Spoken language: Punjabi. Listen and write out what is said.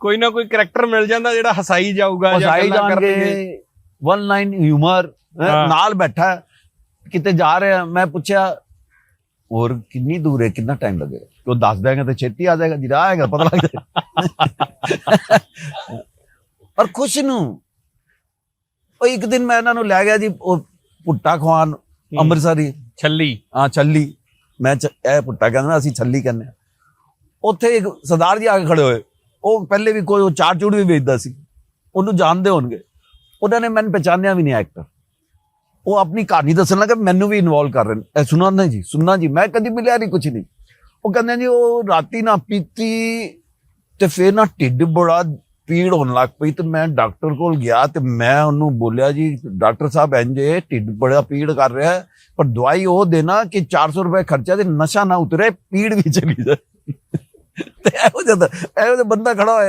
ਕੋਈ ਨਾ ਕੋਈ ਕਰੈਕਟਰ ਮਿਲ ਜਾਂਦਾ ਜਿਹੜਾ ਹਸਾਈ ਜਾਊਗਾ ਜਾਂ ਹਸਾਈ ਜਾਣਗੇ ਵਨ ਲਾਈਨ ਹਿਊਮਰ। ਨਾਲ ਬੈਠਾ ਕਿਤੇ ਜਾ ਰਿਹਾ ਮੈਂ ਪੁੱਛਿਆ ਹੋਰ ਕਿੰਨੀ ਦੂਰ ਹੈ ਕਿੰਨਾ ਟਾਈਮ ਲੱਗੇਗਾ? ਉਹ ਦੱਸ ਦੇਗਾ ਤੇ ਛੇਤੀ ਆ ਜਾਏਗਾ ਜਿਹੜਾ ਆਏਗਾ ਪਤਾ ਲੱਗ ਜਾਏਗਾ। ਪਰ ਖੁਸ਼ ਨੂੰ ਉਹ ਇੱਕ ਦਿਨ ਮੈਂ ਇਹਨਾਂ ਨੂੰ ਲੈ ਗਿਆ ਜੀ ਉਹ ਪੁੱਟਾ ਖਵਾਨ ਅੰਮ੍ਰਿਤਸਰੀ। ਛੱਲੀ। ਹਾਂ ਛੱਲੀ। ਮੈਂ ਇਹ ਪੁੱਟਾ ਕਹਿੰਦਾ ਅਸੀਂ ਛੱਲੀ ਕਹਿੰਦੇ। ਉੱਥੇ ਇੱਕ ਸਰਦਾਰ ਜੀ ਆ ਕੇ ਖੜੇ ਹੋਏ। ਉਹ ਪਹਿਲੇ ਵੀ ਕੋਈ ਉਹ ਚਾਰ ਚੂੜ ਵੀ ਵੇਚਦਾ ਸੀ। ਉਹਨੂੰ ਜਾਣਦੇ ਹੋਣਗੇ। ਉਹਨਾਂ ਨੇ ਮੈਨੂੰ ਪਛਾਣਿਆ ਵੀ ਨਹੀਂ ਐਕਟਰ ਉਹ ਆਪਣੀ ਕਹਾਣੀ ਦੱਸਣ ਲੱਗਾ ਮੈਨੂੰ ਵੀ ਇਨਵੋਲ ਕਰ ਰਹੇ ਨੇ। ਇਹ ਸੁਣਾ ਨਹੀਂ ਜੀ, ਸੁਣਨਾ ਜੀ। ਮੈਂ ਕਦੀ ਮਿਲਿਆ ਨਹੀਂ ਕੁਝ ਨਹੀਂ ਉਹ ਕਹਿੰਦੇ ਜੀ, ਉਹ ਰਾਤੀ ਨਾ ਪੀਤੀ ਤੇ ਫਿਰ ਨਾ ਢਿੱਡ ਬੜਾ ਪੀੜ ਹੋਣ ਲੱਗ ਪਈ ਤੇ ਮੈਂ ਡਾਕਟਰ ਕੋਲ ਗਿਆ ਤੇ ਮੈਂ ਉਹਨੂੰ ਬੋਲਿਆ ਜੀ, ਡਾਕਟਰ ਸਾਹਿਬ ਇੰਜੇ ਢਿੱਡ ਬੜਾ ਪੀੜ ਕਰ ਰਿਹਾ ਪਰ ਦਵਾਈ ਉਹ ਦੇਣਾ ਕਿ 400 ਰੁਪਏ ਖਰਚਾ ਤੇ ਨਸ਼ਾ ਨਾ ਉਤਰੇ, ਪੀੜ ਵੀ ਚਲੀ ਜਾਏ। ਇਹੋ ਜਿਹਾ ਇਹੋ ਜਿਹਾ ਬੰਦਾ ਖੜਾ ਹੋਏ।